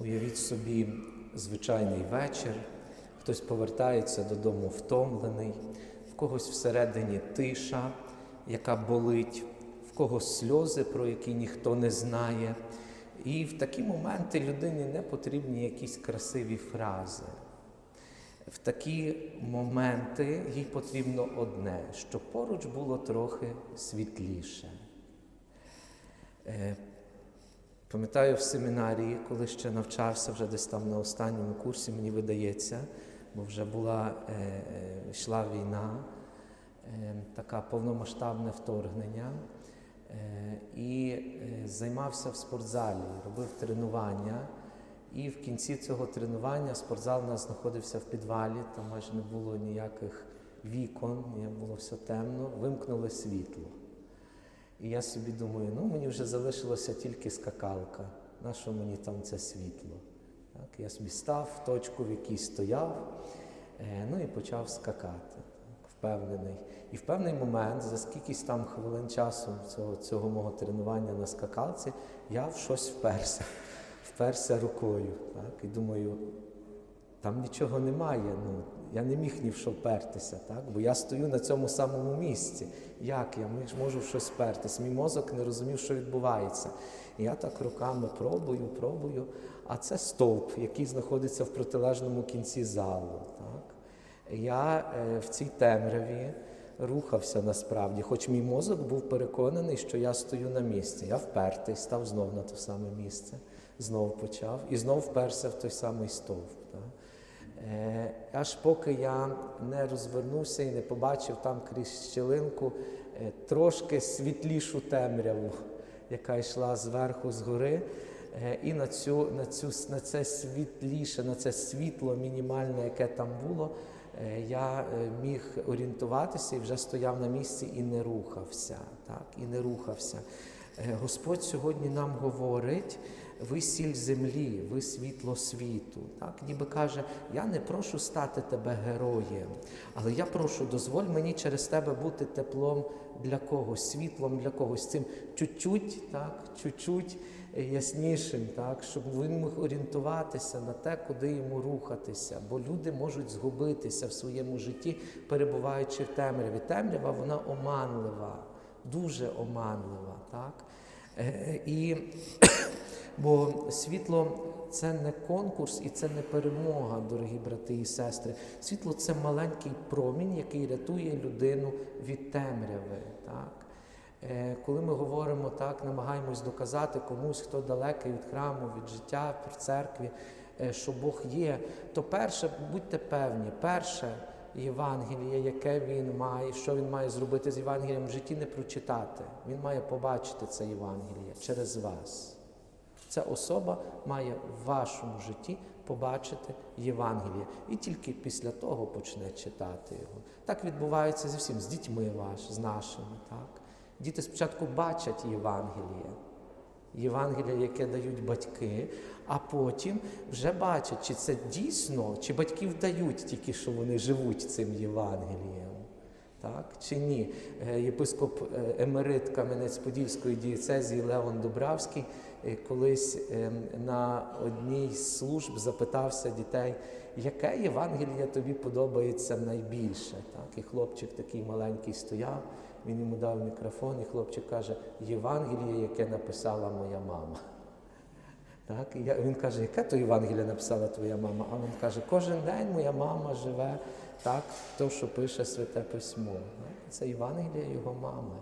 Уявіть собі звичайний вечір, хтось повертається додому втомлений, в когось всередині тиша, яка болить, в когось сльози, про які ніхто не знає. І в такі моменти людині не потрібні якісь красиві фрази. В такі моменти їй потрібно одне, щоб поруч було трохи світліше. Пам'ятаю в семінарії, коли ще навчався, вже десь там на останньому курсі, мені видається, бо вже була, е, е, йшла війна, е, така повномасштабне вторгнення. Е, і е, займався в спортзалі, робив тренування. І в кінці цього тренування спортзал у нас знаходився в підвалі, там майже не було ніяких вікон, було все темно, вимкнули світло. І я собі думаю, ну мені вже залишилося тільки скакалка. На що мені там це світло? Так, я собі став в точку, в якій стояв, е, ну і почав скакати, так, впевнений. І в певний момент, за скількись там хвилин часу цього, цього мого тренування на скакалці, я в щось вперся, вперся рукою. Так, і думаю, там нічого немає. Ну, я не міг ні в що впертися, так? бо я стою на цьому самому місці. Як я можу в щось впертись? Мій мозок не розумів, що відбувається. І я так руками пробую, пробую. А це стовп, який знаходиться в протилежному кінці залу. Так? Я е, в цій темряві рухався насправді, хоч мій мозок був переконаний, що я стою на місці. Я впертий, став знов на те саме місце, знов почав і знов вперся в той самий стовп. Так? Е, Аж поки я не розвернувся і не побачив там крізь щелинку е, трошки світлішу темряву, яка йшла зверху згори. Е, І на, цю, на, цю, на це світліше, на це світло мінімальне, яке там було, я міг орієнтуватися і вже стояв на місці і не рухався. Так? І не рухався. Е, Господь сьогодні нам говорить, ви сіль землі, ви світло світу. Так? Ніби каже, я не прошу стати тебе героєм, але я прошу, дозволь мені через тебе бути теплом для когось, світлом для когось, цим чуть-чуть, так, чуть-чуть яснішим, так, щоб він міг орієнтуватися на те, куди йому рухатися. Бо люди можуть згубитися в своєму житті, перебуваючи в темряві. Темрява вона оманлива, дуже оманлива. Так? Е, І Бо світло це не конкурс і це не перемога, дорогі брати і сестри. Світло це маленький промінь, який рятує людину від темряви. Так? Е, Коли ми говоримо так, намагаємось доказати комусь, хто далекий від храму, від життя при церкві, е, що Бог є, то перше, будьте певні, перше Євангеліє, яке він має, що він має зробити з Євангелієм в житті, не прочитати. Він має побачити це Євангеліє через вас. Ця особа має в вашому житті побачити Євангеліє і тільки після того почне читати його. Так відбувається зі всім, з дітьми ваш, з нашими. Так? Діти спочатку бачать Євангеліє, Євангеліє, яке дають батьки, а потім вже бачать, чи це дійсно, чи батьки вдають тільки, що вони живуть цим Євангелієм. Так чи ні? Е, Єпископ е, Емерит Кам'янець-Подільської дієцезії Леон Дубравський е, колись е, на одній з служб запитався дітей, яке Євангеліє тобі подобається найбільше? Так, і хлопчик такий маленький стояв, він йому дав мікрофон, і хлопчик каже: Євангеліє, яке написала моя мама. Так, і він каже, яке то Євангеліє написала твоя мама? А він каже, кожен день моя мама живе так, то, що пише Святе Письмо. Це Євангеліє його мами.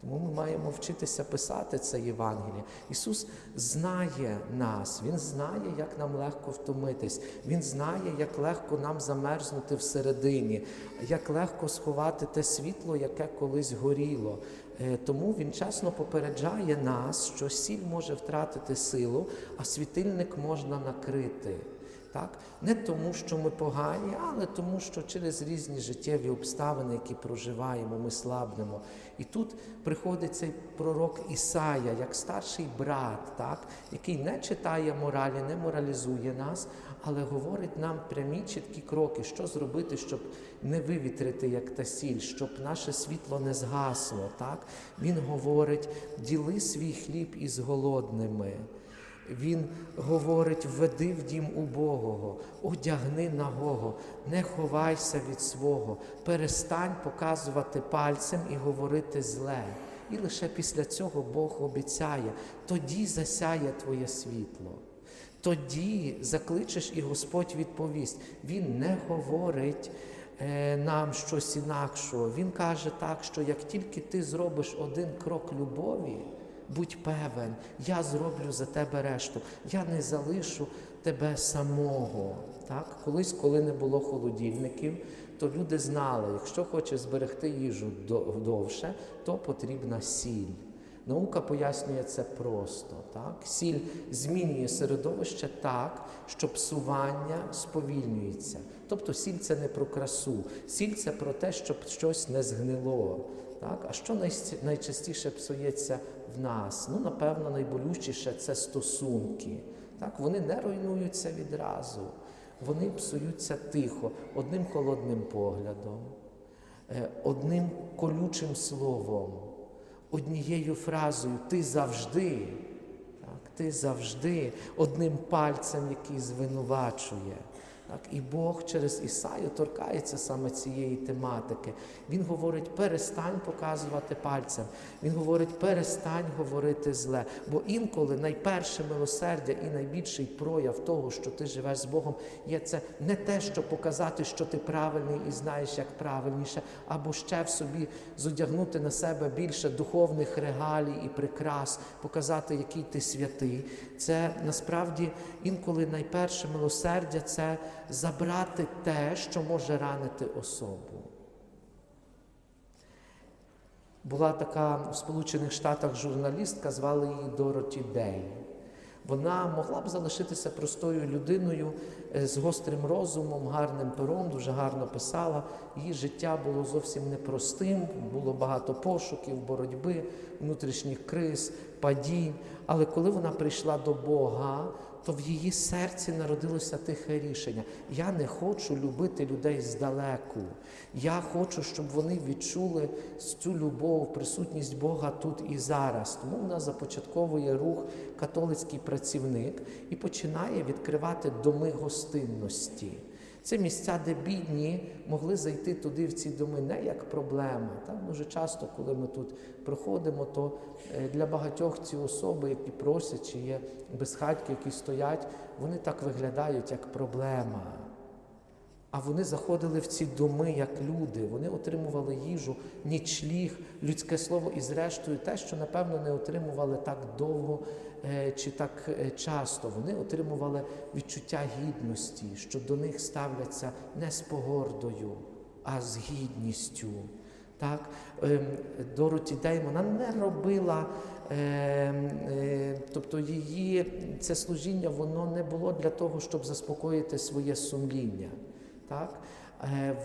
Тому ми маємо вчитися писати це Євангеліє. Ісус знає нас, Він знає, як нам легко втомитись. Він знає, як легко нам замерзнути всередині, як легко сховати те світло, яке колись горіло. Е, Тому він чесно попереджає нас, що сіль може втратити силу, а світильник можна накрити. Так? Не тому, що ми погані, але тому, що через різні життєві обставини, які проживаємо, ми слабнемо. І тут приходить цей пророк Ісая, як старший брат, так? який не читає моралі, не моралізує нас, але говорить нам прямі чіткі кроки, що зробити, щоб не вивітрити, як та сіль, щоб наше світло не згасло. Так? Він говорить: діли свій хліб із голодними. Він говорить: веди в дім убогого, одягни нагого, не ховайся від свого, перестань показувати пальцем і говорити зле. І лише після цього Бог обіцяє, тоді засяє твоє світло. Тоді закличеш і Господь відповість. Він не говорить е, нам щось інакшого. Він каже так, що як тільки ти зробиш один крок любові, будь певен, я зроблю за тебе решту, я не залишу тебе самого. Так? Колись, коли не було холодильників, то люди знали, якщо хочеш зберегти їжу довше, то потрібна сіль. Наука пояснює це просто. Так? Сіль змінює середовище так, що псування сповільнюється. Тобто сіль це не про красу, сіль це про те, щоб щось не згнило. Так? А що найчастіше псується в нас? Ну, напевно, найболючіше це стосунки. Так? Вони не руйнуються відразу, вони псуються тихо, одним холодним поглядом, е, одним колючим словом однією фразою Ти завжди, так, ти завжди одним пальцем, який звинувачує. Так, і Бог через Ісаю торкається саме цієї тематики. Він говорить, перестань показувати пальцем. Він говорить, перестань говорити зле. Бо інколи найперше милосердя і найбільший прояв того, що ти живеш з Богом, є це не те, що показати, що ти правильний і знаєш, як правильніше, або ще в собі зодягнути на себе більше духовних регалій і прикрас, показати, який ти святий. Це насправді інколи найперше милосердя це забрати те, що може ранити особу. Була така в Сполучених Штатах журналістка, звали її Дороті Дей. Вона могла б залишитися простою людиною е, з гострим розумом, гарним пером, дуже гарно писала. Її життя було зовсім непростим, було багато пошуків, боротьби, внутрішніх криз, падінь. Але коли вона прийшла до Бога, то в її серці народилося тихе рішення. Я не хочу любити людей здалеку. Я хочу, щоб вони відчули цю любов, присутність Бога тут і зараз. Тому вона започатковує рух католицький працівник і починає відкривати доми гостинності. Це місця, де бідні могли зайти туди в ці доми не як проблема. Так? Дуже часто, коли ми тут проходимо, то е, для багатьох ці особи, які просять, чи є безхатьки, які стоять, вони так виглядають як проблема. А вони заходили в ці доми як люди, вони отримували їжу, нічліг, людське слово і зрештою те, що, напевно, не отримували так довго е, чи так е, часто. Вони отримували відчуття гідності, що до них ставляться не з погордою, а з гідністю. Так? Ем, Дороті Деймон вона не робила, е, е, тобто її це служіння воно не було для того, щоб заспокоїти своє сумління. Так? Е,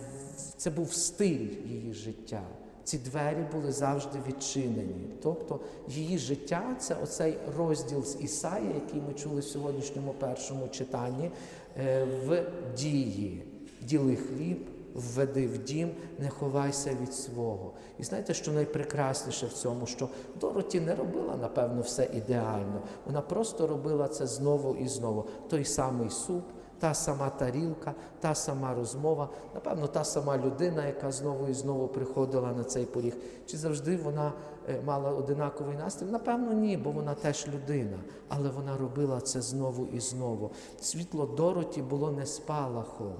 Це був стиль її життя. Ці двері були завжди відчинені. Тобто її життя це оцей розділ з Ісаї, який ми чули в сьогоднішньому першому читанні, е, в дії. Діли хліб, введи в дім, не ховайся від свого. І знаєте, що найпрекрасніше в цьому, що Дороті не робила, напевно, все ідеально. Вона просто робила це знову і знову. Той самий суп, та сама тарілка, та сама розмова, напевно, та сама людина, яка знову і знову приходила на цей поріг. Чи завжди вона е, мала одинаковий настрій? Напевно, ні, бо вона теж людина. Але вона робила це знову і знову. Світло Дороті було не спалахом.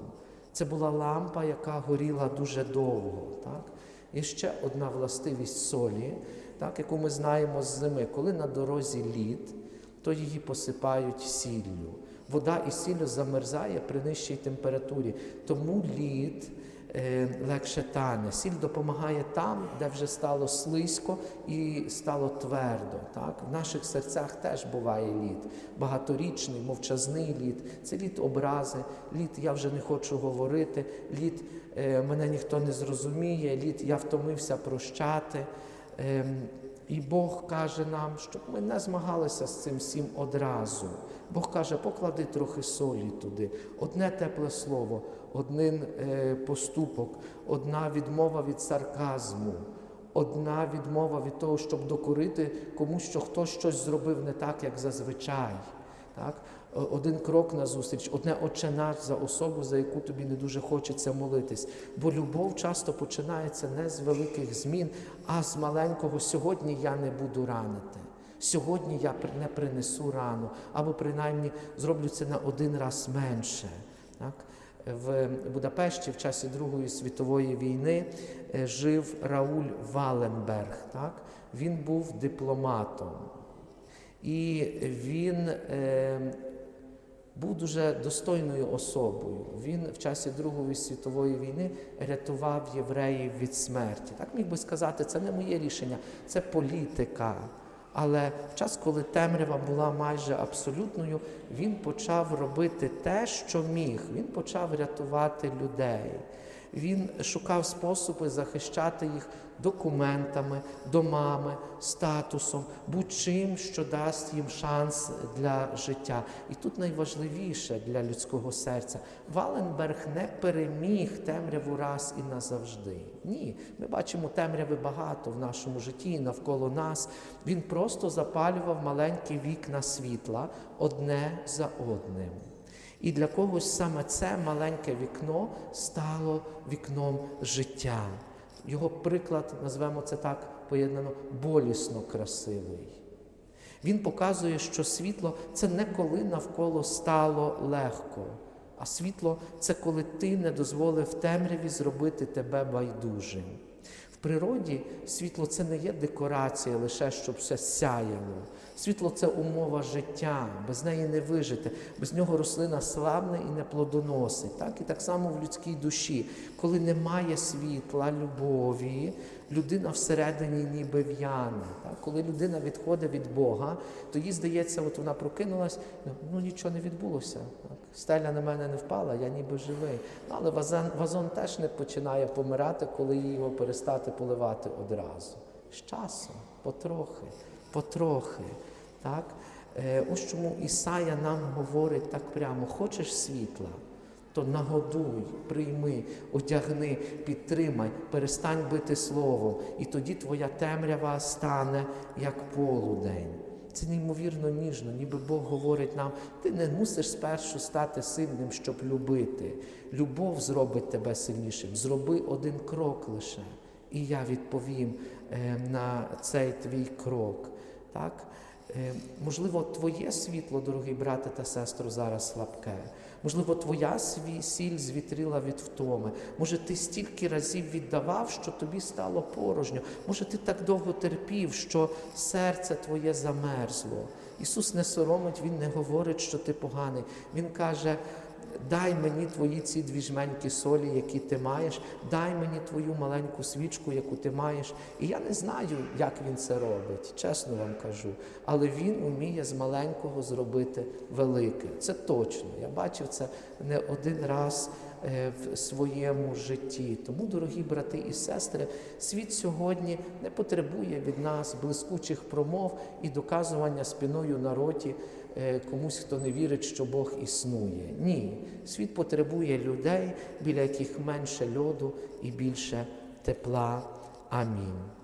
Це була лампа, яка горіла дуже довго. Так? І ще одна властивість солі, так, яку ми знаємо з зими. Коли на дорозі лід, то її посипають сіллю. Вода і сіль замерзає при нижчій температурі. Тому лід е, легше тане. Сіль допомагає там, де вже стало слизько і стало твердо. Так? В наших серцях теж буває лід. Багаторічний, мовчазний лід. Це лід образи, лід я вже не хочу говорити, лід е, мене ніхто не зрозуміє, лід я втомився прощати. І Бог каже нам, щоб ми не змагалися з цим всім одразу. Бог каже, поклади трохи солі туди, одне тепле слово, один е, поступок, одна відмова від сарказму, одна відмова від того, щоб докорити комусь, що хтось щось зробив не так, як зазвичай. Так? Один крок назустріч, одне «Отче наш» за особу, за яку тобі не дуже хочеться молитись. Бо любов часто починається не з великих змін, а з маленького сьогодні я не буду ранити. Сьогодні я не принесу рану, або принаймні зроблю це на один раз менше. Так? В Будапешті в часі Другої світової війни е, жив Рауль Валенберг. Так? Він був дипломатом. І він е, був дуже достойною особою. Він в часі Другої світової війни рятував євреїв від смерті. Так міг би сказати, це не моє рішення, це політика. Але в час, коли темрява була майже абсолютною, він почав робити те, що міг. Він почав рятувати людей. Він шукав способи захищати їх документами, домами, статусом, будь-чим, що дасть їм шанс для життя. І тут найважливіше для людського серця Валенберг не переміг темряву раз і назавжди. Ні, ми бачимо темряви багато в нашому житті і навколо нас. Він просто запалював маленькі вікна світла одне за одним. І для когось саме це маленьке вікно стало вікном життя. Його приклад, назвемо це так поєднано, болісно красивий. Він показує, що світло це не коли навколо стало легко, а світло це коли ти не дозволив темряві зробити тебе байдужим. Природі світло це не є декорація лише щоб все сяяло. Світло це умова життя, без неї не вижити, без нього рослина славне і не плодоносить. Так? І так само в людській душі, коли немає світла, любові, людина всередині ніби в'яне. Так? Коли людина відходить від Бога, то їй здається, от вона прокинулась, ну нічого не відбулося. Так? Стеля на мене не впала, я ніби живий. Але вазон, вазон теж не починає помирати, коли його перестати поливати одразу. З часом, потрохи, потрохи. Так? Е, ось чому Ісая нам говорить так прямо: хочеш світла, то нагодуй, прийми, одягни, підтримай, перестань бити словом, і тоді твоя темрява стане як полудень. Це неймовірно ніжно, ніби Бог говорить нам, ти не мусиш спершу стати сильним, щоб любити. Любов зробить тебе сильнішим. Зроби один крок лише. І я відповім е, на цей твій крок. Так? Е, Можливо, твоє світло, дорогий брате та сестру, зараз слабке. Можливо, твоя свій сіль звітрила від втоми. Може, ти стільки разів віддавав, що тобі стало порожньо. Може, ти так довго терпів, що серце твоє замерзло. Ісус не соромить, Він не говорить, що ти поганий. Він каже. Дай мені твої ці дві жменьки солі, які ти маєш, дай мені твою маленьку свічку, яку ти маєш. І я не знаю, як він це робить, чесно вам кажу. Але він уміє з маленького зробити велике. Це точно. Я бачив це не один раз е, в своєму житті. Тому, дорогі брати і сестри, світ сьогодні не потребує від нас блискучих промов і доказування спиною на роті комусь, хто не вірить, що Бог існує. Ні, світ потребує людей, біля яких менше льоду і більше тепла. Амінь.